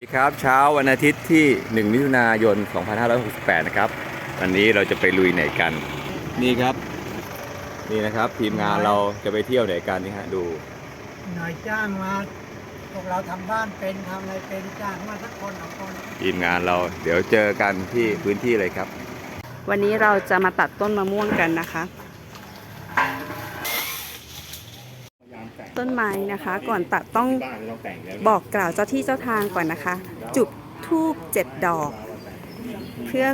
สวัสดีครับเช้าวันอาทิตย์ที่ 1 มิถุนายน 2568 นะครับวันนี้เราจะไปลุยไหนกัน นี่ครับ นี่นะครับทีมงานเราจะไปเที่ยวไหนกันนี่ฮะดูหน่อยจ้างมาพวกเราทำบ้านเป็นทำอะไรเป็นจ้างมาสักคนสองคนทีมงานเราเดี๋ยวเจอกันที่พื้นที่เลยครับ วันนี้เราจะมาตัดต้นมะม่วงกันนะคะ ต้นไม้นะคะ ก่อนตัดต้องบอกกล่าวเจ้าที่เจ้าทางก่อนนะคะ จุดทูบเจ็ดดอก เพื่อ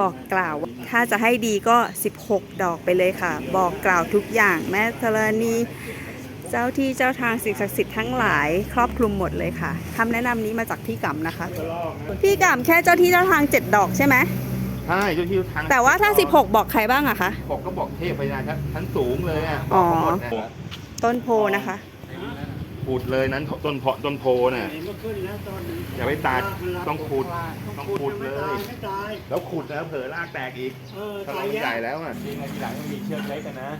บอกกล่าวว่าถ้าจะให้ดีก็ 16 ดอกไปเลยค่ะ บอกกล่าวทุกอย่างแม้ธรณีเจ้าที่เจ้าทางสิ่งศักดิ์สิทธิ์ทั้งหลายครอบคลุมหมดเลยค่ะคำแนะนำนี้มาจากพี่กัมนะคะ พี่กัมแค่เจ้าที่เจ้าทาง 7 ดอกใช่ไหมใช่เจ้าที่ทางแต่ว่าถ้า 16 บอกใครบ้างอะคะบอกก็บอกเทพพญานาคชั้นสูงเลยอะอ๋อบอกหมดนะ ต้นโพนะคะขุดเลยนั้นต้นเพาะต้นโพน่ะเห็นก็ขึ้นแล้วตอนนี้อย่าไปตัดต้องขุดต้องขุดเลย ไม่ตายแล้วขุดแล้วเผลอรากแตกอีกเออถ้าตาเรายใหญ่ยังแล้วอะทีหลังมีเชือกเล็กกันนะ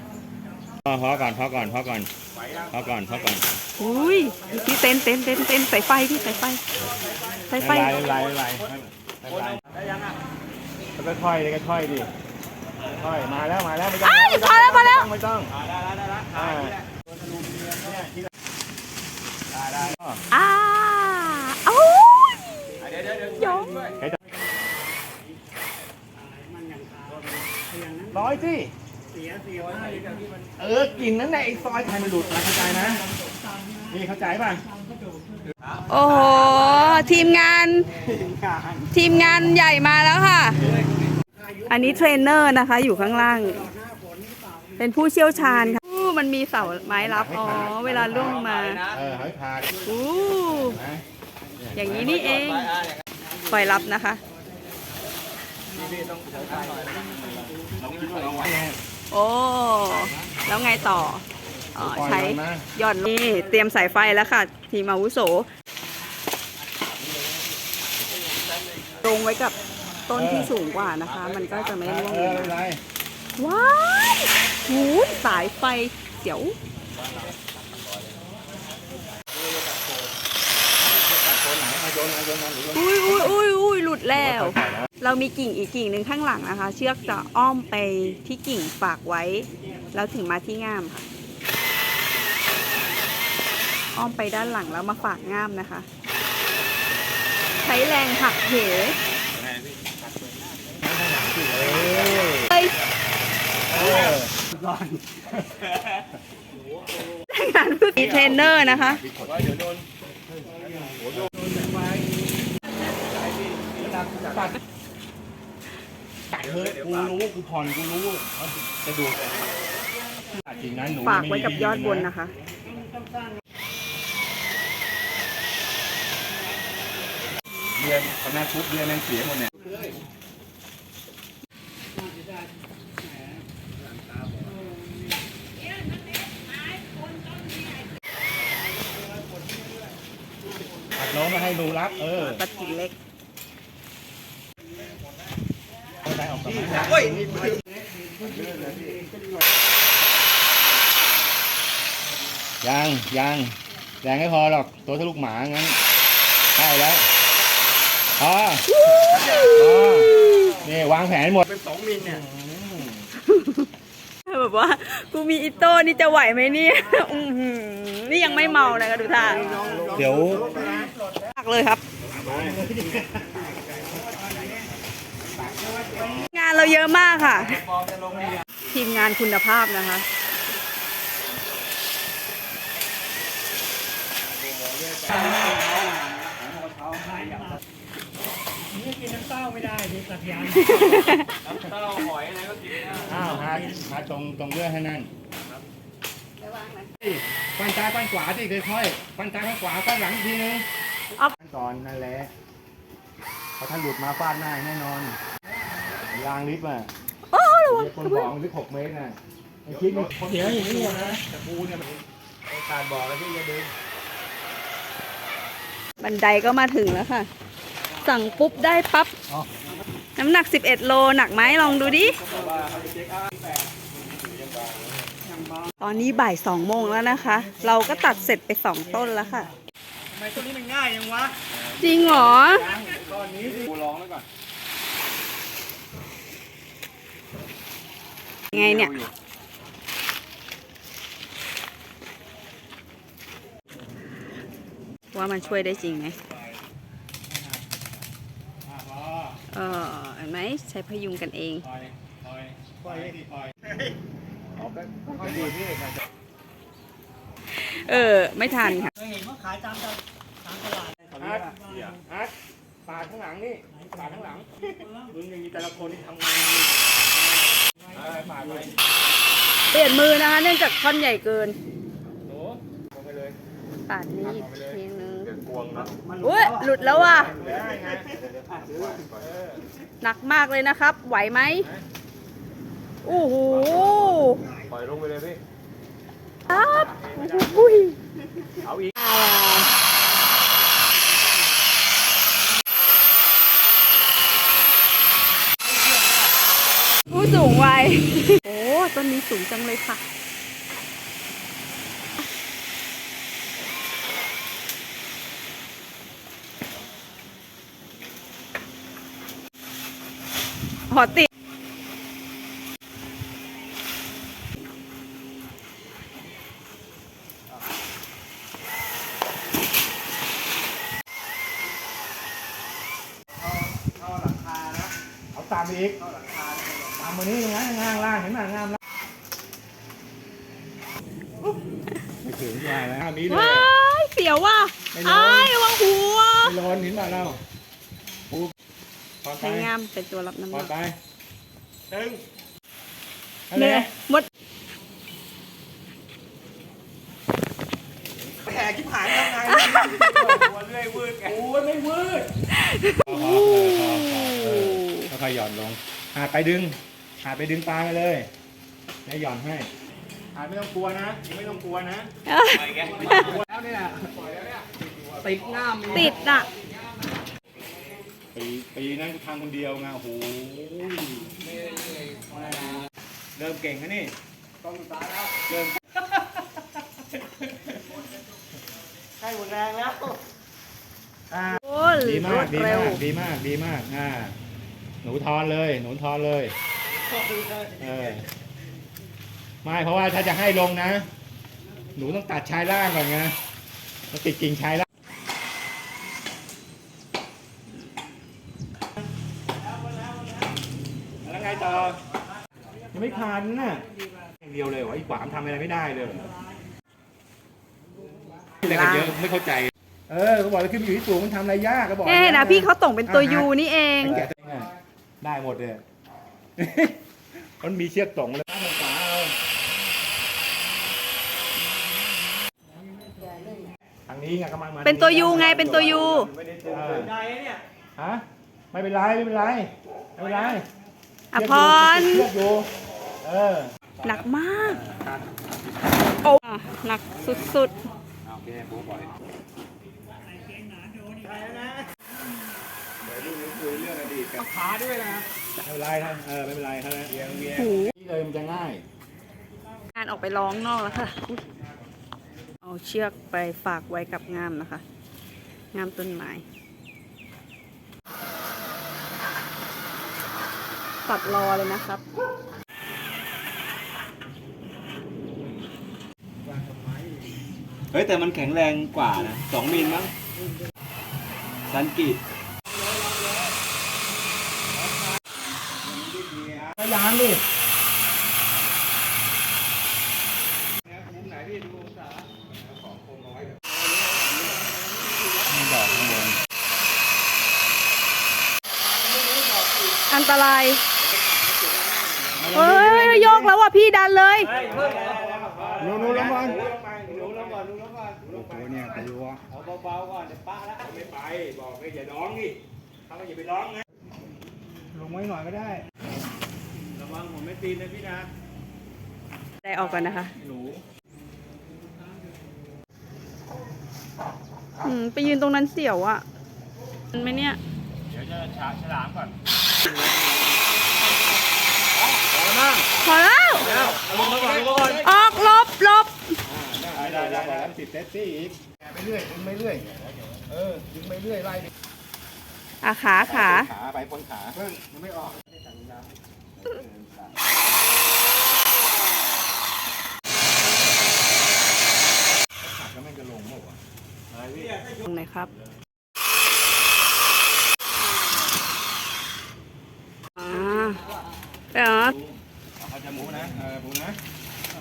พอก่อนพอก่อนพอก่อนพอก่อนพอก่อนอุ้ยพี่เต้นเต้นเต้นเต้นสายไฟพี่สายไฟสายไฟ ไม่เป็นไรไม่เป็นไรไม่เป็นไรไม่เป็นไรแล้วค่อยๆเลยค่อยๆดิค่อยมาแล้วมาแล้วไม่ต้องอ้ายพอแล้วพอแล้ว ไม่ต้องไม่ต้อง ได้ได้ได้ อ่าโอ้ยยอมร้อยสิเสียเสียให้แต่ที่มันเออกลิ่นนั้นแหละไอ้ซอยไทยมันหลุดนะเข้าใจนะ นี่เข้าใจป่ะโอ้โห ทีมงาน ทีมงานใหญ่มาแล้วค่ะ อันนี้เทรนเนอร์นะคะ อยู่ข้างล่าง เป็นผู้เชี่ยวชาญค่ะอู้ มันมีเสาไม้รับ อ๋อ เวลาล่วงลงมา เออหอยพาดอู้ นะอย่างนี้นี่เอง ปล่อยรับนะคะ โอ้ แล้วไงต่ออ๋อใช้หย่อนนี่เตรียมสายไฟแล้วค่ะ ทีมอาวุโสตรงไว้กับต้นที่สูงกว่านะคะ มันก็จะไม่ร่วงเอลองไม่เป็นไรมาว้ายหูยสายไฟ เสียวอุ้ยอุ้ยอุ้ยอุ้ยหลุดแล้ว เรามีกิ่งอีกกิ่งหนึ่งข้างหลังนะคะ เชือกจะอ้อมไปที่กิ่งฝากไว้ แล้วถึงมาที่ง่ามค่ะ อ้อมไปด้านหลังแล้วมาฝากง่ามนะคะ ใช้แรงผลักเห เฮ้ยงานผู้มีเทรนเนอร์นะคะตัดเฮ้ยกูรู้กูผ่อนกูรู้เอาจะดูตัดจริงนะหนูฝากไว้กับยอดบนนะคะเดือนคณะทุบเดือนนั่งเสียหมดเนี่ย น้องมาให้หนูรักเออตัดกิ่งเล็กเอาได้ออกกับไม้ยังยังแรงไม่พอหรอกตัวทะลุหมางั้นใช่แล้วพอพอนี่วางแผนหมดแบบว่ากูมีอิโต้นี่จะไหวไหมเนี่ยอื้อหือนี่ยังไม่เมานะก็ดูท่า เดี๋ยวมาก เลยครับ งานเราเยอะมากค่ะ ทีมงานคุณภาพนะคะนี่กินน้ำเต้าไม่ได้ดิตัดยางอ้าวหาหาตรงตรงเลือดให้นั่นฟันซ้ายฟันขวาสิค่อยๆฟันซ้ายฟันขวาฟันหลังอีกทีนึงเอาขั้น ตอนนั่นแหละพอท่านหลุดมาฟาดหน้าแน่นอนยางลิฟต์อะโอ้ระวังมีคนบอกลึกหกเมตรน่ะไอ้คิดมันเสียอย่างนี้นะแต่กูเนี่ยมันขาดบอกแล้วที่จะดึงบันไดก็มาถึงแล้วค่ะ สั่งปุ๊บได้ปั๊บน้ำหนัก 11 โลหนักไหมลองดูดิ ตอนนี้บ่าย2โมงแล้วนะคะ เราก็ตัดเสร็จไป2ต้นแล้วค่ะทำ ไมตัวนี้มันง่ายยังวะงจริงเหรอก้อนนี้สิกูร้องแล้วก่อนไงเนี่ย ว่ามันช่วยได้จริงไหมอะพอเออเห็นไหมใช้พยุงกันเอง ปล่อยปล่อยปล่อยให้ดีปล่อยเอาไปค่อยๆดีพี่ เออ ไม่ทันค่ะ เคยเห็นว่าขายตามตลาดตามตลาด อา ร์ตอาร์ตปาดข้างหลังนี่ปาดข้างหลังมึงยังมีแต่ละคนที่ทำงานเออปาดไปเปลี่ยนมือนะคะเนื่องจากท่อนใหญ่เกินโอ้ลงไปเลยปาดนี้อีกทีนึงเดี๋ยวกวงนะอุ้ยหลุดแล้วว่ะได้ไงเออหนักมากเลยนะครับ ไหวไหมโอ้โหปล่อยลงไปเลยพี่ครับอุ้ยเอาอีก ผู้สูงวัย โอ้ ต้นนี้สูงจังเลยค่ะ หอติตามอีกตามมานี้งานะงางล่างเห็นไหมงามล่างไม่ถึง ใหญ่แล้วมีเลยว้ายเสียวว่ะไม่ร้อนอ้ายระวังหัวไม่ร้อนเห็นป่ะเราปุ๊บพอสไปวยงามเป็นตัวรับน้ำหพอนักไปตึงเหนื่อยหมดแหกที่ผายทำไงตัวเลื่อยวืดไงโอ้ยไม่วืดพอพอพอพอเออค่อยๆหย่อนลงหาดไปดึงหาดไปดึงปลาไปเลยแล้วหย่อนให้ หาดไม่ต้องกลัวนะไม่ต้องกลัวนะแล้วเนี่ยติดง่ามติดอะปีปีนั้นกูทำคนเดียวไงโอ้โหเริ่มเก่งแล้วนี่ต้องตายแล้วเริ่มใกล้หมดแรงแล้วอ่าโอ้ดีมารวกดดีเร็มาวกดีมากดีมากอ่าหนูทอนเลย หนูทอนเลยเออ ไม่เพราะว่าถ้าจะให้ลงนะ หนูต้องตัดชายล่างก่อนไงมันติดกิ่งชายล่างแล้วไงต่อยังไม่ขาดน่ะอย่างเดียวเลยเหรอไอ้ขวามทำอะไรไม่ได้เลยเหรออะไรกันเยอะไม่เข้าใจ เออเขาบอกว่าขึ้นไปอยู่ที่สูงมันทำอะไรยากก็บอกเอ๊ะนะพี่เขาส่งเป็นตัวยูนี่เอง ไอ้แกะตัวเองอะได้หมดเลย มันมีเชือกตรงเลยตั้งขวาเอาทาง นี้ไงกำลังมาเป็นตัวยูไงเป็นตัวยูเออฮะไม่เป็นไรไม่เป็นไรไม่เป็นไรอภรเชือกอยู่เออหนักมากโอ้อะหนักสุดโอเคโบปล่อยขาด้วยนะไม่เป็นไรครับเออไม่เป็นไรครับเวียงเวียงๆหูนี่เลยมันจะง่ายงานออกไปร้องนอกแล้วค่ะอุ๊ย เอาเชือกไปฝากไว้กับงามนะคะ งามต้นไม้ตัดรอเลยนะครับเฮ้ยแต่มันแข็งแรงกว่านะสองมิลมั้งสันกิพยายามดิมีดอกข้างบน อันตรเฮ้ยโยกแล้วว่ะพี่ดันเลยนูนูลงก่อนนูลงก่อนนูลงก่อนโอ้โหเนี่ยไปดูวะเอาเบาๆก่อนเดี๋ยวป้าละไม่ไปบอกเลยอย่าร้องดิถ้าไม่อย่าไปร้องนะลงไว้หน่อยก็ได้ระวังผมไม่ตีนนะพี่นะได้ออกก่อนนะคะหนูอืมไปยืนตรงนั้นเสียวอะมันไหมเนี่ย เดี๋ยวจะฉาฉลามก่อน พอแล้วลงมาก่อนลงมาก่อนออกลบลบได้ได้ได้ได้ติดเซตซี่อีกไปเรื่อยไปเรื่อยเออดึงไปเรื่อยไล่ดิอะขาขาขาไปพ้นขาเพิ่งยังไม่ออกขาก็ไม่จะลงหมดวะอะไรพี่ตรงไหนครับ อ่าเดี๋ยว เขาจะหมู นะ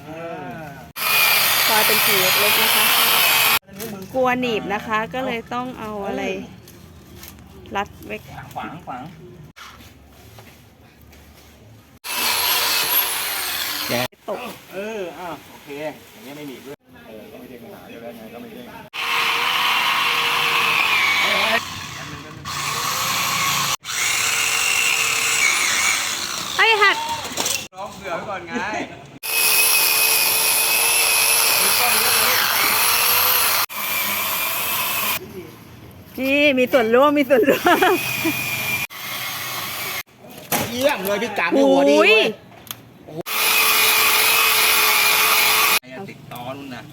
เออหมูนะเออซอยเป็นสีเล็กๆนะคะ กลัวหนีบนะคะ ก็เลยต้องเอาอะไร รัดไว้ฝังฝังตก เอออ้าวโอเค อย่างเงี้ยไม่หนีบด้วยเออก็ไม่ได้ปัญหาเดียวแล้วไงก็ไม่ได้ ไอ้ยหัก ร้องเผื่อไว้ก่อนไง นี่ มีส่วนร่วมมีส่วนร่วมเยี่ยมเลยพี่จ๋าโอ้ยติดตอนู่นนะ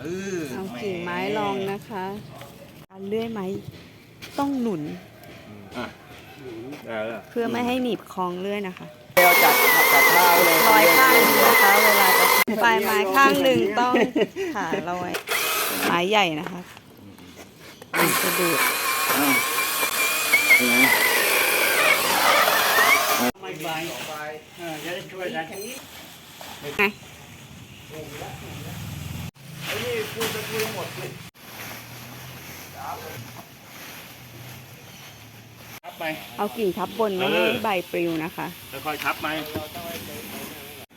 เออเอากิ่งไม้รองนะคะการเลื่อยไม้ต้องหนุนได้แล้วเพื่อไม่ให้หนีบคล้องเลื่อยนะคะเดี๋ยวจัดจัดข้าวเลยร้อยข้างหนึ่งนะคะเวลาจะปลายไม้ข้างหนึ่งต้องขาลอยไม้ใหญ่นะคะ มันจะดูดไงทับไป เอากิ่งทับบนไม่ให้ใบปลิวนะคะค่อยๆทับไป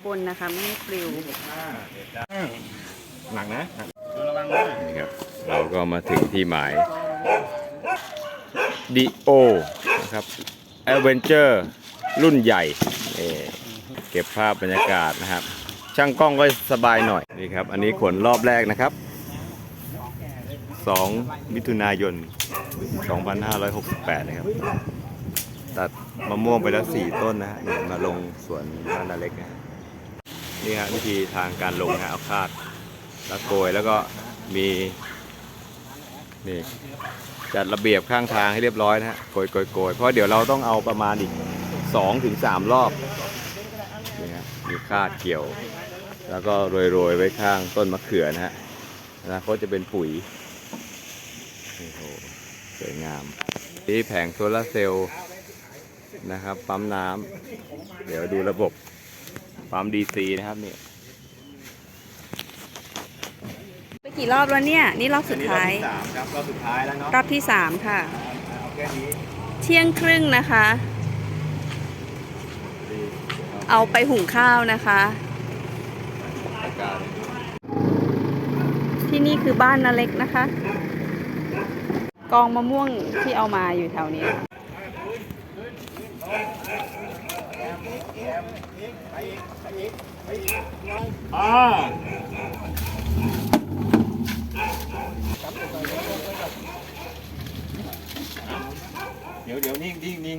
บนนะคะไม่ให้ปลิวหนักนะระวังนะนี่ครับ เราก็มาถึงที่หมายดิโอนะครับแอเวนเจอร์รุ่นใหญ่เก็บภาพบรรยากาศนะครับ ช่างกล้องก็สบายหน่อยนี่ครับ อันนี้ขนรอบแรกนะครับ 2 มิถุนายน 2568 นะครับ ตัดมะม่วงไปแล้ว 4 ต้นนะฮะมาลงสวนบ้านนาเล็กนะนี่ฮะวิธีทางการลงนะฮะเอาคาดแล้วโกยแล้วก็มี นี่จัดระเบียบข้างทางให้เรียบร้อยนะฮะโกยโกยโกยเพราะเดี๋ยวเราต้องเอาประมาณอีก2ถึง3รอบนี่ฮะมีคาดเกี่ยว แล้วก็โรยโรยๆไว้ข้างต้นมะเขือนะฮะอนาคตจะเป็นปุ๋ยโอ้โหสวยงามที่แผงโซลาร์เซลล์นะครับ ปั๊มน้ำเดี๋ยวดูระบบปั๊ม DC นะครับนี่ไป กี่รอบแล้วเนี่ย นี่รอบสุดท้าย อันนี้รอบที่สามครับรอบสุดท้ายแล้วเนาะรอบที่สามค่ะ เอาแค่นี้เที่ยงครึ่งนะคะ ดีเอาไปหุงข้าวนะคะ อากาศที่นี่คือบ้านนาเล็กนะคะ กองมะม่วงที่เอามาอยู่แถวนี้ค่ะอ่า เดี๋ยวเดี๋ยวนิ่งนิ่งนิ่ง